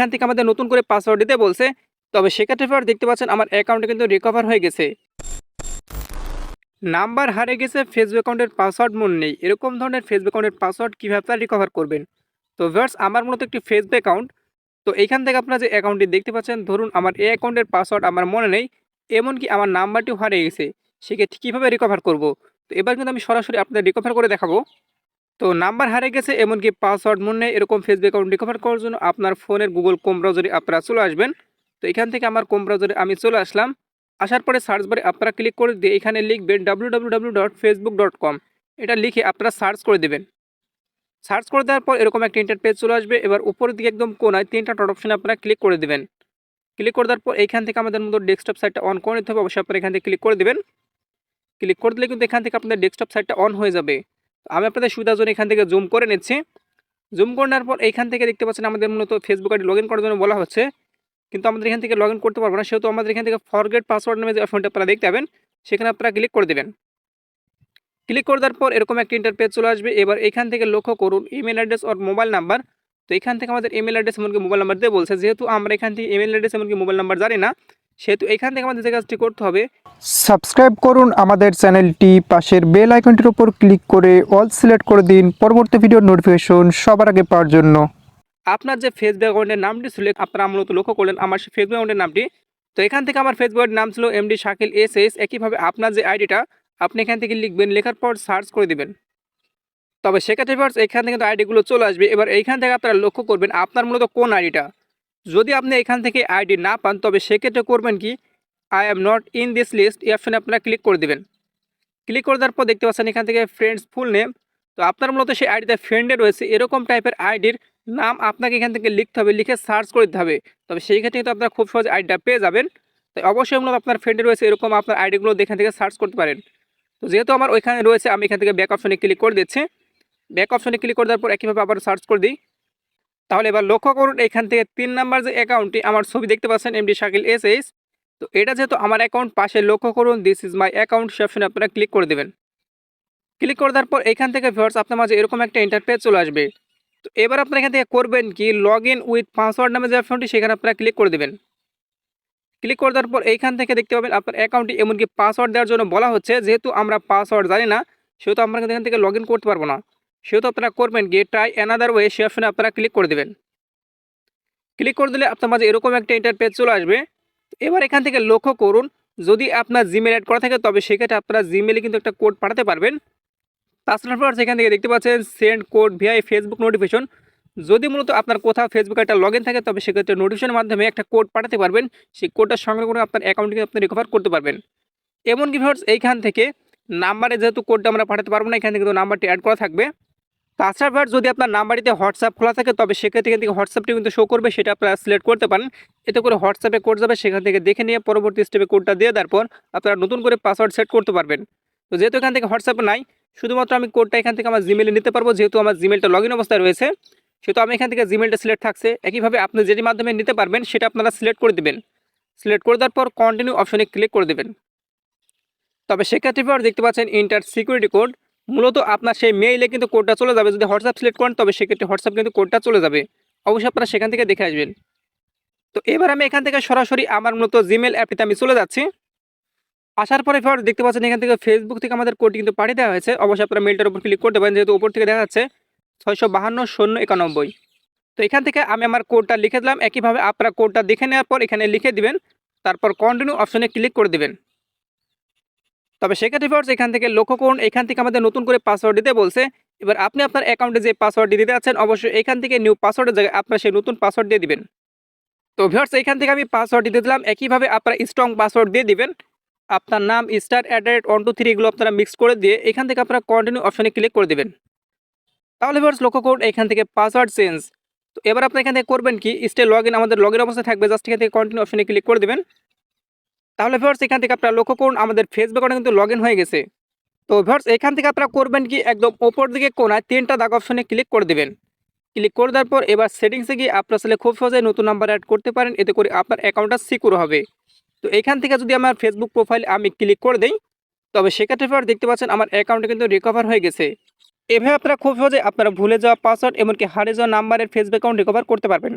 এখান থেকে আমাদের নতুন করে পাসওয়ার্ড দিতে বলছে। তবে সেক্ষেত্রে পর দেখতে পাচ্ছেন আমার অ্যাকাউন্টে কিন্তু রিকভার হয়ে গেছে। নাম্বার হারিয়ে গেছে ফেসবুক অ্যাকাউন্টের পাসওয়ার্ড মনে নেই। এরকম ধরনের ফেসবুক অ্যাকাউন্টের পাসওয়ার্ড কীভাবে আপনারা রিকভার করবেন? তো ভার্স আমার মূলত একটি ফেসবুক অ্যাকাউন্ট তো এইখান থেকে আপনারা যে অ্যাকাউন্টটি দেখতে পাচ্ছেন, ধরুন আমার এই অ্যাকাউন্টের পাসওয়ার্ড আমার মনে নেই, এমনকি আমার নাম্বারটিও হারিয়ে গেছে, সেক্ষেত্রে কীভাবে রিকভার করব? তো এবার কিন্তু আমি সরাসরি আপনাদের রিকভার করে দেখাবো। তো নাম্বার হারিয়ে গেছে, এমনকি পাসওয়ার্ড মনে নেই, এরকম ফেসবুক অ্যাকাউন্ট রিকভার করার জন্য আপনার ফোনের গুগল কোম ব্রাউজারে আপনারা চলে আসবেন। তো এখান থেকে আমার কোম ব্রাউজারে আমি চলে আসলাম। আসার পরে সার্চ বারে আপনারা ক্লিক করে দিয়ে এখানে লিখবেন ডাব্লু এটা লিখে আপনারা সার্চ করে দেবেন। সার্চ করে দেওয়ার পর এরকম একটা ইন্টার পেজ চলে আসবে। এবার উপরের দিকে একদম কোনায় তিনটা ডট অপশনে আপনারা ক্লিক করে দেবেন। ক্লিক করে দেওয়ার পর এখান থেকে আমাদের মতো ডেস্কটপ সাইটটা অন করে নিতে হবে। অবশ্যই আপনারা এখান থেকে ক্লিক করে দেবেন। ক্লিক করে দিলে কিন্তু এখান থেকে আপনাদের ডেস্কটপ সাইটটা অন হয়ে যাবে। আমি আপনাদের সুবিধার জন্য এখান থেকে জুম করে নিচ্ছি। জুম করে নেওয়ার পর এইখান থেকে দেখতে পাচ্ছেন আমাদের মূলত ফেসবুক আইডি লগ ইন করার জন্য বলা হচ্ছে। কিন্তু আমাদের এখান থেকে লগ ইন করতে পারব না, সেহেতু আমাদের এখান থেকে ফরগেট পাসওয়ার্ড নামে যে অপশনটা আপনারা দেখতে পাবেন, সেখানে আপনারা ক্লিক করে দেবেন। ক্লিক করে দেওয়ার পর এরকম একটা ইন্টারপেজ চলে আসবে। এবার এখান থেকে লক্ষ্য করুন ইমেল অ্যাড্রেস ওর মোবাইল নাম্বার তো এখান থেকে আমাদের ইমেল অ্যাড্রেস এমনকি মোবাইল নাম্বার দিয়ে বলছে। যেহেতু আমরা এখান থেকে ইমেল অ্যাড্রেস এমনকি মোবাইল নাম্বার জানি না সেহেতু এখান থেকে আমাদের যে কাজটি করতে হবে সাবস্ক্রাইব করুন আমাদের চ্যানেলটি পাশের বেল আইকনটির উপর ক্লিক করে অল সিলেক্ট করে দিন পরবর্তী ভিডিওর নোটিফিকেশন সবার আগে পাওয়ার জন্য। আপনার যে ফেসবুক অ্যাকাউন্টের নামটি ছিল আপনারা মূলত লক্ষ্য করলেন আমার সেই ফেসবুক অ্যাকাউন্টের নামটি। তো এখান থেকে আমার ফেসবুকের নাম ছিল এমডি শাকিল এস এস একইভাবে আপনার যে আইডিটা আপনি এখান থেকে লিখবেন লেখার পর সার্চ করে দিবেন। তবে সেক্ষেত্রে এখান থেকে কিন্তু আইডিগুলো চলে আসবে। এবার এইখান থেকে আপনারা লক্ষ্য করবেন আপনার মূলত কোন আইডিটা যদি আপনি এখান থেকে আইডি না পান, তবে সেক্ষেত্রে করবেন কি? I am not in this list এই অপশনে আপনারা ক্লিক করে দেবেন। ক্লিক করে দেওয়ার পর দেখতে পাচ্ছেন এখান থেকে ফ্রেন্ডস ফুল নেম তো আপনার মূলত সেই আইডিতে ফ্রেন্ডে রয়েছে, এরকম টাইপের আইডির নাম আপনাকে এখান থেকে লিখতে হবে, লিখে সার্চ করে দিতে হবে। তবে সেই ক্ষেত্রে কিন্তু আপনারা খুব সহজে আইডিটা পেয়ে যাবেন। তাই অবশ্যই মূলত আপনার ফ্রেন্ডে রয়েছে, এরকম আপনার আইডিগুলো এখান থেকে সার্চ করতে পারেন। তো যেহেতু আমার ওইখানে রয়েছে, আমি এখান থেকে ব্যাক অপশনে ক্লিক করে দিচ্ছি। ব্যাক অপশনে ক্লিক করে দেওয়ার পর একইভাবে আবার সার্চ করে দিই। তাহলে এবার লক্ষ্য করুন, এখান থেকে তিন নাম্বার যে অ্যাকাউন্টটি আমার ছবি দেখতে পাচ্ছেন এমডি শাকিল এস এইচ তো এটা যেহেতু আমার অ্যাকাউন্ট পাশে লক্ষ্য করুন দিস ইজ মাই অ্যাকাউন্ট সে অপশনে আপনারা ক্লিক করে দেবেন। ক্লিক করে দেওয়ার পর এখান থেকে ভিউয়ার্স আপনার মাঝে এরকম একটা ইন্টারপেজ চলে আসবে। তো এবার আপনারা এখান থেকে করবেন কি লগ ইন উইথ পাসওয়ার্ড নামে যে অপশনটি সেখানে আপনারা ক্লিক করে দেবেন। ক্লিক করে দেওয়ার পর এইখান থেকে দেখতে পাবেন, আপনার অ্যাকাউন্টটি এমনকি পাসওয়ার্ড দেওয়ার জন্য বলা হচ্ছে, যেহেতু আমরা পাসওয়ার্ড জানি না, সেহেতু আমরা এখান থেকে লগ করতে পারব না। সেহেতু আপনারা করবেন গিয়ে ট্রাই অ্যানাদার ওয়ে সে অপশনে আপনারা ক্লিক করে দেবেন। ক্লিক করে দিলে আপনার মাঝে এরকম একটা ইন্টারপেজ চলে আসবে। এবার এখান থেকে লক্ষ্য করুন, যদি আপনার জিমেল অ্যাড করা থাকে, তবে সেক্ষেত্রে আপনারা জিমেলে কিন্তু একটা কোড পাঠাতে পারবেন। তাছাড়া পর সেখান থেকে দেখতে পাচ্ছেন send code via Facebook notification যদি মূলত আপনার কোথাও ফেসবুকে একটা লগ থাকে, তবে সেক্ষেত্রে নোটিফিকেশনের মাধ্যমে একটা কোড পাঠাতে পারবেন। সেই কোডটা সংগ্রহ করে আপনার অ্যাকাউন্টকে আপনি রিকভার করতে পারবেন। এমনকি ভিউয়ার্স এইখান থেকে নাম্বারে যেহেতু কোডটা আমরা পাঠাতে পারব না, এখান থেকে কিন্তু নাম্বারটি অ্যাড করা থাকবে। তাছাড়া ভিউয়ার্স যদি আপনার নাম্বারটিতে হোয়াটসঅ্যাপ খোলা থাকে, তবে সেক্ষেত্রে থেকে হোয়াটসঅ্যাপটি কিন্তু শো করবে, সেটা আপনারা সিলেক্ট করতে পারেন। এতে করে হোয়াটসঅ্যাপে কোড যাবে, সেখান থেকে দেখে নিয়ে পরবর্তী স্টেপে কোডটা দিয়ে দেওয়ার পর আপনারা নতুন করে পাসওয়ার্ড সেট করতে পারবেন। তো যেহেতু এখান থেকে হোয়াটসঅ্যাপ নাই, শুধুমাত্র আমি কোডটা এখান থেকে আমার জিমেলে নিতে পারব, যেহেতু আমার জিমেলটা লগ ইন অবস্থায় রয়েছে, সেহেতু আমি এখান থেকে জিমেলটা সিলেক্ট থাকছে। একইভাবে আপনি যেটির মাধ্যমে নিতে পারবেন, সেটা আপনারা সিলেক্ট করে দেবেন। সিলেক্ট করে দেওয়ার পর কন্টিনিউ অপশনে ক্লিক করে দেবেন। তবে সেক্ষেত্রে পর দেখতে পাচ্ছেন ইন্টার সিকিউরিটি কোড মূলত আপনার সেই মেইলে কিন্তু কোডটা চলে যাবে। যদি হোয়াটসঅ্যাপ সিলেক্ট করেন, তবে সেক্ষেত্রে হোয়াটসঅ্যাপ কিন্তু কোডটা চলে যাবে। অবশ্যই আপনারা সেখান থেকে দেখে আসবেন। তো এবার আমি এখান থেকে সরাসরি আমার মূলত জিমেল অ্যাপটিতে আমি চলে যাচ্ছি। আসার পরে ফর দেখতে পাচ্ছেন এখান থেকে ফেসবুক থেকে আমাদের কোডটি কিন্তু পাঠিয়ে দেওয়া হয়েছে। অবশ্যই আপনারা মেলটার উপর ক্লিক করতে পারেন, যেহেতু উপর থেকে দেখা যাচ্ছে ছয়শো বাহান্ন শূন্য একানব্বই। তো এখান থেকে আমি আমার কোডটা লিখে দিলাম। একইভাবে আপনারা কোডটা দেখে নেওয়ার পর এখানে লিখে দিবেন। তারপর কন্টিনিউ অপশনে ক্লিক করে দিবেন। তবে সেক্ষেত্রে ফোর্স এখান থেকে লক্ষ্য করুন, এখান থেকে আমাদের নতুন করে পাসওয়ার্ড দিতে বলছে। এবার আপনি আপনার অ্যাকাউন্টে যে পাসওয়ার্ডটি দিতে আছেন, অবশ্যই এখান থেকে নিউ পাসওয়ার্ডের জায়গায় আপনার সেই নতুন পাসওয়ার্ড দিয়ে দিবেন। তো ভিউয়ার্স এখান থেকে আমি পাসওয়ার্ড দিয়ে দিলাম, একইভাবে আপনারা স্ট্রং পাসওয়ার্ড দিয়ে দিবেন। আপনার নাম star at rate one two three এগুলো আপনারা মিক্স করে দিয়ে এখান থেকে আপনারা কন্টিনিউ অপশনে ক্লিক করে দেবেন। তাহলে ভিউয়ার্স লক্ষ্য করুন, এখান থেকে পাসওয়ার্ড চেঞ্জ তো এবার আপনি এখান থেকে করবেন কি? স্টে লগ ইন আমাদের লগ ইন অবস্থায় থাকবে জাস্ট এখান থেকে কন্টিনিউ অপশনে ক্লিক করে দেবেন। তাহলে ভিউয়ার্স এখান থেকে আপনারা লক্ষ্য করুন, আমাদের ফেসবুক অ্যাকাউন্টে কিন্তু লগ হয়ে গেছে। তো ভিউয়ার্স এখান থেকে আপনারা করবেন কি, একদম ওপর দিকে কোনায় তিনটা দাগ অপশনে ক্লিক করে দেবেন। ক্লিক করে দেওয়ার পর এবার সেটিংসে গিয়ে আপনার আসলে খুব সহজে নতুন নাম্বার অ্যাড করতে পারেন, এতে করে আপনার অ্যাকাউন্টটা সিকিউর হবে। তো এখান থেকে যদি আমার ফেসবুক প্রোফাইল আমি ক্লিক করে দিই, তবে সেক্ষেত্রে পর দেখতে পাচ্ছেন আমার অ্যাকাউন্টে কিন্তু রিকভার হয়ে গেছে। এভাবে আপনারা খুব সহজে আপনারা ভুলে যাওয়া পাসওয়ার্ড এমনকি হারিয়ে যাওয়া নাম্বারের ফেসবুক অ্যাকাউন্ট রিকভার করতে পারবেন।